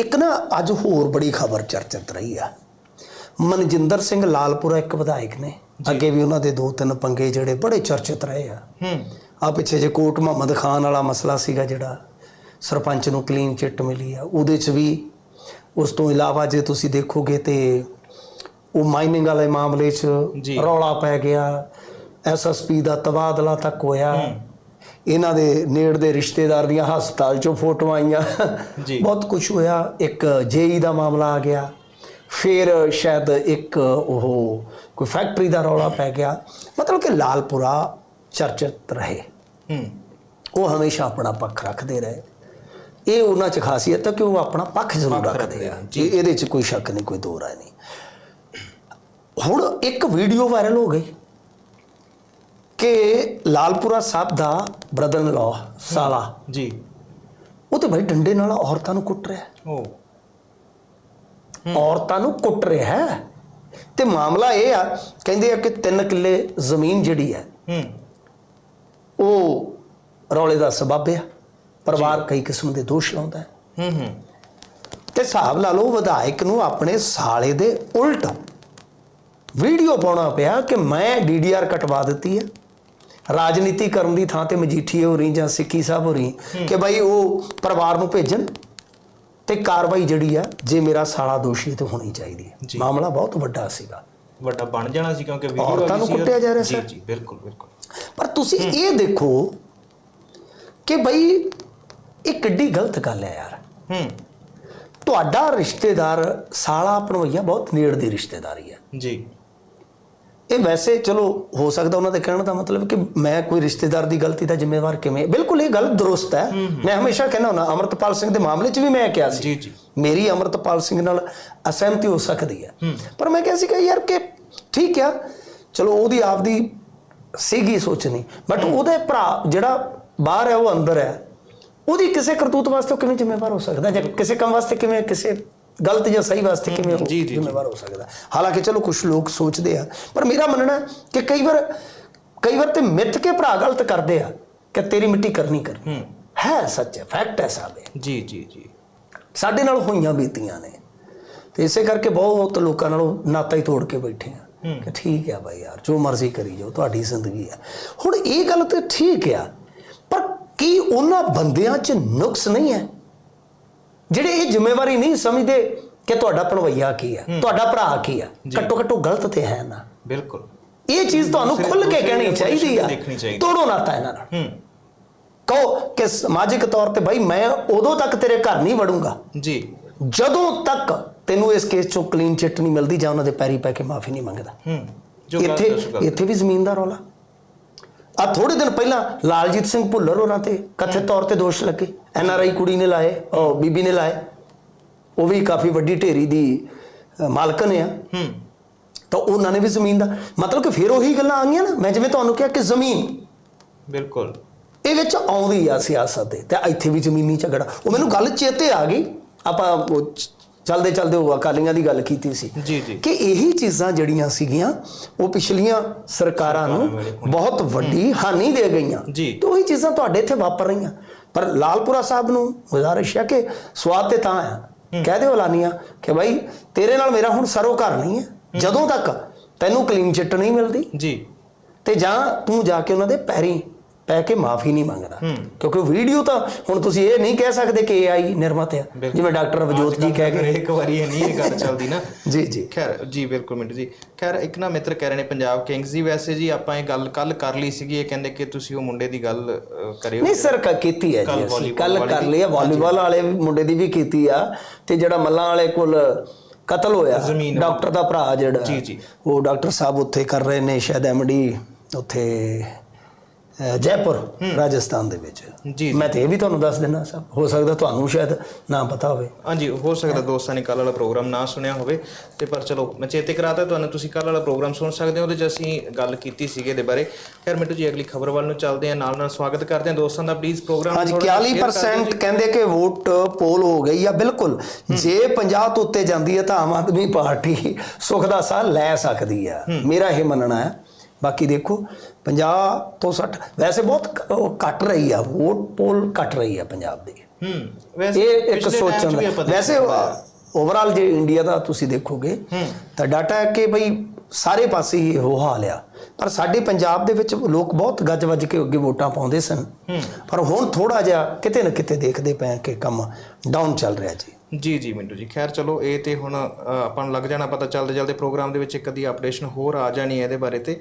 ਇੱਕ ਨਾ ਅੱਜ ਹੋਰ ਬੜੀ ਖਬਰ ਚਰਚਿਤ ਰਹੀ ਆ। ਮਨਜਿੰਦਰ ਸਿੰਘ ਲਾਲਪੁਰਾ ਇੱਕ ਵਿਧਾਇਕ ਨੇ। ਅੱਗੇ ਵੀ ਉਹਨਾਂ ਦੇ ਦੋ ਤਿੰਨ ਪੰਗੇ ਜਿਹੜੇ ਬੜੇ ਚਰਚਿਤ ਰਹੇ ਆ। ਹੂੰ। ਆ ਪਿੱਛੇ ਜੇ ਕੋਟ ਮੁਹੰਮਦ ਖਾਨ ਵਾਲਾ ਮਸਲਾ ਸੀਗਾ ਜਿਹੜਾ ਸਰਪੰਚ ਨੂੰ ਕਲੀਨ ਚਿੱਟ ਮਿਲੀ ਆ। ਉਹਦੇ 'ਚ ਵੀ ਉਸ ਤੋਂ ਇਲਾਵਾ ਜੇ ਤੁਸੀਂ ਦੇਖੋਗੇ ਤੇ ਉਹ ਮਾਈਨਿੰਗ ਵਾਲੇ ਮਾਮਲੇ 'ਚ। ਰੌਲਾ ਪੈ ਗਿਆ। ਐਸਐਸਪੀ ਦਾ ਤਬਾਦਲਾ ਤੱਕ ਹੋਇਆ। ਇਹਨਾਂ ਦੇ ਨੇੜ ਦੇ ਰਿਸ਼ਤੇਦਾਰ ਦੀਆਂ ਹਸਪਤਾਲ 'ਚੋਂ ਫੋਟੋਆਂ ਆਈਆਂ। ਜੀ। ਬਹੁਤ ਕੁਝ ਹੋਇਆ। ਇੱਕ ਜੇਈ ਦਾ ਮਾਮਲਾ ਆ ਗਿਆ। ਫਿਰ ਸ਼ਾਇਦ ਇੱਕ ਉਹ ਕੋਈ ਫੈਕਟਰੀ ਦਾ ਰੌਲਾ ਪੈ ਗਿਆ। ਮਤਲਬ ਕਿ ਲਾਲਪੁਰਾ ਚਰਚਿਤ ਰਹੇ। ਹੂੰ। ਉਹ ਹਮੇਸ਼ਾ ਆਪਣਾ ਪੱਖ ਰੱਖਦੇ ਰਹੇ। ਇਹ ਉਹਨਾਂ 'ਚ ਖਾਸੀਅਤ ਹੈ ਕਿ ਉਹ ਆਪਣਾ ਪੱਖ ਜ਼ਰੂਰ ਰੱਖਦੇ ਆ। ਆ, ਜੀ। ਇਹਦੇ 'ਚ ਕੋਈ ਸ਼ੱਕ ਨਹੀਂ ਕੋਈ ਦੋ ਰਾਏ ਨਹੀਂ। ਹੁਣ ਇੱਕ ਵੀਡੀਓ ਵਾਇਰਲ ਹੋ ਗਈ। ਕਿ ਲਾਲਪੁਰਾ ਸਾਹਿਬ ਦਾ ਬ੍ਰਦਰ ਇਨ ਲਾ ਸਾਲਾ। ਜੀ। ਉਹ ਤੇ ਭਾਈ ਡੰਡੇ ਨਾਲ ਔਰਤਾਂ ਨੂੰ ਕੁੱਟ ਰਿਹਾ। ਉਹ ਔਰਤਾਂ ਨੂੰ ਕੁੱਟ ਰਿਹਾ ਹੈ। ਤੇ ਮਾਮਲਾ ਇਹ ਆ ਕਹਿੰਦੇ ਆ ਕਿ 3 ਕਿੱਲੇ ਜ਼ਮੀਨ ਜਿਹੜੀ ਹੈ ਹੂੰ। ਉਹ ਰੌਲੇ ਦਾ ਸਬਬ ਆ। ਪਰਿਵਾਰ ਕਈ ਕਿਸਮ ਦੇ ਦੋਸ਼ ਲਾਉਂਦਾ ਹੈ। ਹੂੰ ਹੂੰ। ਤੇ ਹਿਸਾਬ ਲਾ ਲਓ ਵਿਧਾਇਕ ਨੂੰ ਆਪਣੇ ਸਾਲੇ ਦੇ ਉਲਟ ਵੀਡੀਓ ਪਾਉਣਾ ਪਿਆ ਕਿ ਮੈਂ ਡੀਡੀਆਰ ਕਟਵਾ ਦਿੱਤੀ ਹੈ। ਰਾਜਨੀਤੀ ਕਰਨ ਦੀ ਥਾਂ ਤੇ ਮਜੀਠੀਏ ਹੋ ਰਹੀ ਜਾਂ ਸਿੱਖੀ ਸਾਹਿਬ ਹੋ ਰਹੀ ਕਿ ਭਾਈ ਉਹ ਪਰਿਵਾਰ ਨੂੰ ਭੇਜਣ ਤੇ ਕਾਰਵਾਈ ਜਿਹੜੀ ਆ ਜੇ ਮੇਰਾ ਸਾਲਾ ਦੋਸ਼ੀ ਤੇ ਹੋਣੀ ਚਾਹੀਦੀ ਹੈ। ਜੀ। ਮਾਮਲਾ ਬਹੁਤ ਵੱਡਾ ਸੀਗਾ। ਵੱਡਾ ਬਣ ਜਾਣਾ ਸੀ ਕਿਉਂਕਿ ਵੀਡੀਓ ਔਰਤਾਂ ਨੂੰ ਕੁੱਟਿਆ ਜਾ ਰਿਹਾ ਜੀ ਸਰ। ਜੀ ਬਿਲਕੁਲ ਬਿਲਕੁਲ। ਪਰ ਤੁਸੀਂ ਇਹ ਦੇਖੋ ਕਿ ਭਾਈ ਇਹ ਕਿੱਡੀ ਗਲਤ ਗੱਲ ਹੈ ਯਾਰ। ਹੂੰ। ਤੁਹਾਡਾ ਰਿਸ਼ਤੇਦਾਰ ਸਾਲਾ ਭਣਵਈਆ ਬਹੁਤ ਨੇੜ ਦੀ ਰਿਸ਼ਤੇਦਾਰੀ ਹੈ। ਜੀ। ਇਹ ਵੈਸੇ ਚਲੋ ਹੋ ਸਕਦਾ ਉਹਨਾਂ ਦੇ ਕਹਿਣ ਦਾ ਮਤਲਬ ਕਿ ਮੈਂ ਕੋਈ ਰਿਸ਼ਤੇਦਾਰ ਦੀ ਗਲਤੀ ਦਾ ਜ਼ਿੰਮੇਵਾਰ ਕਿਵੇਂ? ਬਿਲਕੁਲ ਇਹ ਗੱਲ ਦਰੁਸਤ ਹੈ। ਮੈਂ ਹਮੇਸ਼ਾ ਕਹਿੰਦਾ ਹੁੰਦਾ ਅਮਰਤਪਾਲ ਸਿੰਘ ਦੇ ਮਾਮਲੇ 'ਚ ਵੀ ਮੈਂ ਕਿਹਾ ਸੀ। ਜੀ ਜੀ। ਮੇਰੀ ਅਮਰਤਪਾਲ ਸਿੰਘ ਨਾਲ ਅਸਹਿਮਤੀ ਹੋ ਸਕਦੀ ਹੈ। ਪਰ ਮੈਂ ਕਿਹਾ ਸੀ ਕਿ ਯਾਰ ਕਿ ਠੀਕ ਆ ਚਲੋ ਉਹਦੀ ਆਪਦੀ ਸੀਗੀ ਸੋਚਣੀ। ਬਟ ਉਹਦੇ ਭਰਾ ਜਿਹੜਾ ਬਾਹਰ ਹੈ ਉਹ ਅੰਦਰ ਹੈ ਉਹਦੀ ਕਿਸੇ ਕਰਤੂਤ ਵਾਸਤੇ ਕਿਵੇਂ ਜ਼ਿੰਮੇਵਾਰ ਹੋ ਸਕਦਾ? ਜਾਂ ਕਿਸੇ ਕੰਮ ਵਾਸਤੇ ਕਿਵੇਂ ਕਿਸੇ ਗਲਤ ਜਾਂ ਸਹੀ ਵਾਸਤੇ ਕਿਵੇਂ ਜੀ। ਜ਼ਿੰਮੇਵਾਰ ਹੋ ਸਕਦਾ। ਹਾਲਾਂਕਿ ਚਲੋ ਕੁਝ ਲੋਕ ਸੋਚਦੇ ਆ ਪਰ ਮੇਰਾ ਮੰਨਣਾ ਹੈ ਕਿ ਕਈ ਵਾਰ ਕਈ ਵਾਰ ਤੇ ਮਿੱਥ ਕੇ ਭਰਾ ਗਲਤ ਕਰਦੇ ਆ ਕਿ ਤੇਰੀ ਮਿੱਟੀ ਕਰਨੀ ਕਰਨੀ ਹੂੰ। ਹੈ ਸੱਚ ਹੈ ਫੈਕਟ ਹੈ ਸਾਬੇ ਜੀ ਜੀ ਜੀ। ਸਾਡੇ ਨਾਲ ਹੋਈਆਂ ਬੀਤੀਆਂ ਨੇ। ਤੇ ਇਸੇ ਕਰਕੇ ਬਹੁਤ ਲੋਕਾਂ ਨਾਲ ਨਾਤਾ ਹੀ ਤੋੜ ਕੇ ਬੈਠੇ ਆ। ਕਿ ਠੀਕ ਹੈ ਬਾਈ ਯਾਰ ਜੋ ਮਰਜ਼ੀ ਕਰੀ ਜਾਓ ਤੁਹਾਡੀ ਜ਼ਿੰਦਗੀ ਹੈ ਹੁਣ ਇਹ ਗੱਲ ਤੇ ਠੀਕ ਆ ਪਰ ਕੀ ਉਹਨਾਂ ਬੰਦਿਆਂ 'ਚ ਨੁਕਸ ਨਹੀਂ ਹੈ? ਜਿਹੜੇ ਇਹ ਜ਼ਿੰਮੇਵਾਰੀ ਨਹੀਂ ਸਮਝਦੇ ਕਿ ਤੁਹਾਡਾ ਭਣਵਈਆ ਕੀ ਹੈ। ਤੁਹਾਡਾ ਭਰਾ ਕੀ ਹੈ ਘੱਟੋ ਘੱਟੋ ਗਲਤ ਤੇ ਹੈ ਨਾ। ਬਿਲਕੁਲ। ਇਹ ਚੀਜ਼ ਤੁਹਾਨੂੰ ਖੁੱਲ ਕੇ ਕਹਿਣੀ ਚਾਹੀਦੀ ਆ। ਤੋੜੋ ਨਾਤਾ ਇਹਨਾਂ ਨਾਲ। ਹੂੰ। ਕਹੋ ਕਿ ਸਮਾਜਿਕ ਤੌਰ ਤੇ ਭਾਈ ਮੈਂ ਉਦੋਂ ਤੱਕ ਤੇਰੇ ਘਰ ਨਹੀਂ ਵੜੂੰਗਾ। ਜੀ। ਜਦੋਂ ਤੱਕ ਤੈਨੂੰ ਇਸ ਕੇਸ ਚੋਂ ਕਲੀਨ ਚਿੱਟ ਨਹੀਂ ਮਿਲਦੀ ਜਾਂ ਉਹਨਾਂ ਦੇ ਪੈਰੀ ਪੈ ਕੇ ਮਾਫੀ ਨਹੀਂ ਮੰਗਦਾ। ਹੂੰ। ਇੱਥੇ ਇੱਥੇ ਵੀ ਜ਼ਮੀਨ ਦਾ ਰੌਲਾ। ਆ ਥੋੜੇ ਦਿਨ ਪਹਿਲਾਂ ਲਾਲਜੀਤ ਸਿੰਘ ਭੁੱਲਰ ਉਹਨਾਂ ਤੇ ਕਥਿਤ ਤੌਰ ਤੇ ਦੋਸ਼ ਲੱਗੇ। ਐਨ ਆਰ ਆਈ ਕੁੜੀ ਨੇ ਲਾਏ ਉਹ ਬੀਬੀ ਨੇ ਲਾਏ। ਉਹ ਵੀ ਕਾਫੀ ਵੱਡੀ ਢੇਰੀ ਦੀ ਮਾਲਕਨ ਆ। ਹੂੰ। ਤਾਂ ਉਹਨਾਂ ਨੇ ਵੀ ਜ਼ਮੀਨ ਦਾ ਮਤਲਬ ਕਿ ਫਿਰ ਉਹੀ ਗੱਲਾਂ ਆ ਗਈਆਂ ਨਾ। ਮੈਂ ਜਿਵੇਂ ਤੁਹਾਨੂੰ ਕਿਹਾ ਕਿ ਜ਼ਮੀਨ। ਬਿਲਕੁਲ। ਇਹ ਵਿੱਚ ਆਉਂਦੀ ਆ ਸਿਆਸਤ ਦੇ ਤੇ ਇੱਥੇ ਵੀ ਜ਼ਮੀਨੀ ਝਗੜਾ। ਉਹ ਮੈਨੂੰ ਗੱਲ ਚੇਤੇ ਆ ਗਈ। ਆਪਾਂ ਚਲਦੇ ਚਲਦੇ ਉਹ ਅਕਾਲੀਆਂ ਦੀ ਗੱਲ ਕੀਤੀ ਸੀ ਜੀ ਜੀ। ਕਿ ਇਹੀ ਚੀਜ਼ਾਂ ਜਿਹੜੀਆਂ ਸੀਗੀਆਂ ਉਹ ਪਿਛਲੀਆਂ ਸਰਕਾਰਾਂ ਨੂੰ ਬਹੁਤ ਵੱਡੀ ਹਾਨੀ ਦੇ ਗਈਆਂ। ਤੇ ਉਹੀ ਚੀਜ਼ਾਂ ਤੁਹਾਡੇ ਇੱਥੇ ਵਾਪਰ ਰਹੀਆਂ। ਪਰ ਲਾਲਪੁਰਾ ਸਾਹਿਬ ਨੂੰ ਗੁਜ਼ਾਰਿਸ਼ ਹੈ ਕਿ ਸਵਾਦ ਤੇ ਤਾਂ ਆ ਕਹਿ ਦਿਓ ਲਾਨੀਆਂ ਕਿ ਭਾਈ ਤੇਰੇ ਨਾਲ ਮੇਰਾ ਹੁਣ ਸਰੋ ਘਰ ਨਹੀਂ ਹੈ। ਜਦੋਂ ਤੱਕ ਤੈਨੂੰ ਕਲੀਨ ਚਿੱਟ ਨਹੀਂ ਮਿਲਦੀ ਜੀ। ਤੇ ਜਾਂ ਤੂੰ ਜਾ ਕੇ ਉਹਨਾਂ ਦੇ ਪੈਰੀ ਪੈ ਕੇ ਮਾਫੀ ਨਹੀਂ ਮੰਗਦਾ। ਕਿਉਂਕਿ ਵੀਡੀਓ ਤਾਂ ਹੁਣ ਤੁਸੀਂ ਇਹ ਨਹੀਂ ਕਹਿ ਸਕਦੇ ਕਿ AI ਨਿਰਮਤ ਹੈ ਬਿਲਕੁਲ। ਜਿਵੇਂ ਡਾਕਟਰ ਅਵਜੋਤ ਜੀ ਕਹਿ ਗਏ ਇੱਕ ਵਾਰੀ ਇਹ ਨਹੀਂ ਇਹ ਗੱਲ ਚੱਲਦੀ ਨਾ। ਜੀ ਜੀ। ਖੈਰ ਜੀ ਬਿਲਕੁਲ ਮਿੰਟ ਜੀ। ਖੈਰ ਇੱਕ ਨਾ ਮਿੱਤਰ ਕਹਿ ਰਹੇ ਨੇ ਪੰਜਾਬ ਕਿੰਗਸ ਦੀ। ਵੈਸੇ ਜੀ ਆਪਾਂ ਇਹ ਗੱਲ ਕੱਲ ਕਰ ਲਈ ਸੀਗੀ। ਇਹ ਕਹਿੰਦੇ ਕਿ ਤੁਸੀਂ ਉਹ ਮੁੰਡੇ ਦੀ ਗੱਲ ਕਰਿਓ। ਨਹੀਂ ਸਰ ਕੀਤੀ ਹੈ ਜੀ ਅਸੀਂ। ਕੱਲ ਕਰ। ਲਈ ਹੈ ਵਾਲੀਬਾਲ ਵਾਲੇ ਮੁੰਡੇ ਦੀ ਵੀ ਕੀਤੀ ਆ। ਤੇ ਜਿਹੜਾ ਮੱਲਾਂ ਵਾਲੇ ਕੋਲ ਕਤਲ ਹੋਇਆ ਡਾਕਟਰ ਦਾ ਭਰਾ ਜਿਹੜਾ ਜੀ, ਜੀ। ਉਹ ਡਾਕਟਰ ਸਾਹਿਬ ਉੱਥੇ ਕਰ ਰਹੇ ਨੇ ਸ਼ਾਇਦ ਐਮਡੀ ਉੱਥੇ ਜੈਪੁਰ ਰਾਜਸਥਾਨ ਦੇ ਵਿੱਚ। ਜੀ ਮੈਂ ਤੇ ਇਹ ਵੀ ਤੁਹਾਨੂੰ ਦੱਸ ਦਿੰਦਾ ਸਭ ਹੋ ਸਕਦਾ ਤੁਹਾਨੂੰ ਸ਼ਾਇਦ ਨਾ ਪਤਾ ਹੋਵੇ। ਹਾਂਜੀ ਹੋ ਸਕਦਾ ਦੋਸਤਾਂ ਨੇ ਕੱਲ ਵਾਲਾ ਪ੍ਰੋਗਰਾਮ ਨਾ ਸੁਣਿਆ ਹੋਵੇ। ਤੇ ਪਰ ਚਲੋ ਮੈਂ ਚੇਤੇ ਕਰਾਤਾ ਤੁਹਾਨੂੰ ਤੁਸੀਂ ਕੱਲ ਵਾਲਾ ਪ੍ਰੋਗਰਾਮ ਸੁਣ ਸਕਦੇ ਹੋ ਉਹਦੇ 'ਚ ਅਸੀਂ ਗੱਲ ਕੀਤੀ ਸੀਗੇ ਦੇ ਬਾਰੇ। ਖੈਰ ਮਿੱਟੂ ਜੀ ਅਗਲੀ ਖਬਰ ਵੱਲ ਨੂੰ ਚੱਲਦੇ ਹਾਂ ਨਾਲ ਨਾਲ ਸਵਾਗਤ ਕਰਦੇ ਹਾਂ ਦੋਸਤਾਂ ਦਾ। ਪਲੀਜ਼ ਪ੍ਰੋਗਰਾਮ ਹਾਂਜੀ 41% ਕਹਿੰਦੇ ਕਿ ਵੋਟ ਪੋਲ ਹੋ ਗਈ ਆ ਬਿਲਕੁਲ। ਜੇ 50 ਤੋਂ ਉੱਤੇ ਜਾਂਦੀ ਹੈ ਤਾਂ ਆਮ ਆਦਮੀ ਪਾਰਟੀ ਸੁੱਖ ਦਾ ਸਾਹ ਲੈ ਸਕਦੀ ਆ। ਮੇਰਾ ਇਹ ਮੰਨਣਾ ਹੈ ਬਾਕੀ ਦੇਖੋ 50 ਤੋਂ 60 ਵੈਸੇ ਬਹੁਤ ਘਟ ਰਹੀ ਆ ਵੋਟ ਪੋਲ ਘਟ ਰਹੀ ਆ ਪੰਜਾਬ ਦੀ। ਹੂੰ ਵੈਸੇ ਇਹ ਇੱਕ ਸੋਚਣ ਵੈਸੇ ਓਵਰਆਲ ਜੇ ਇੰਡੀਆ ਦਾ ਤੁਸੀਂ ਦੇਖੋਗੇ ਹੂੰ। ਤਾਂ ਡਾਟਾ ਹੈ ਕਿ ਬਈ ਸਾਰੇ ਪਾਸੇ ਹੀ ਇਹੋ ਹਾਲ ਆ। ਪਰ ਸਾਡੇ ਪੰਜਾਬ ਦੇ ਵਿੱਚ ਲੋਕ ਬਹੁਤ ਗੱਜ ਵੱਜ ਕੇ ਅੱਗੇ ਵੋਟਾਂ ਪਾਉਂਦੇ ਸਨ। ਹੂੰ। ਪਰ ਹੁਣ ਥੋੜਾ ਜਿਹਾ ਕਿਤੇ ਨਾ ਕਿਤੇ ਦੇਖਦੇ ਪਏ ਹਾਂ ਕਿ ਕੰਮ ਡਾਊਨ ਚੱਲ ਰਿਹਾ ਜੀ। ਜੀ ਜੀ ਮਿੰਟੂ ਜੀ। ਖੈਰ ਚਲੋ ਇਹ ਤੇ ਹੁਣ ਆਪਾਂ ਨੂੰ ਲੱਗ ਜਾਣਾ ਪਤਾ ਚੱਲਦੇ ਚੱਲਦੇ ਪ੍ਰੋਗਰਾਮ ਦੇ ਵਿੱਚ ਇੱਕ ਅੱਧੀ ਅਪਡੇਸ਼ਨ ਹੋਰ ਆ ਜਾਣੀ ਹੈ ਇਹਦੇ ਬਾਰੇ ਤੇ।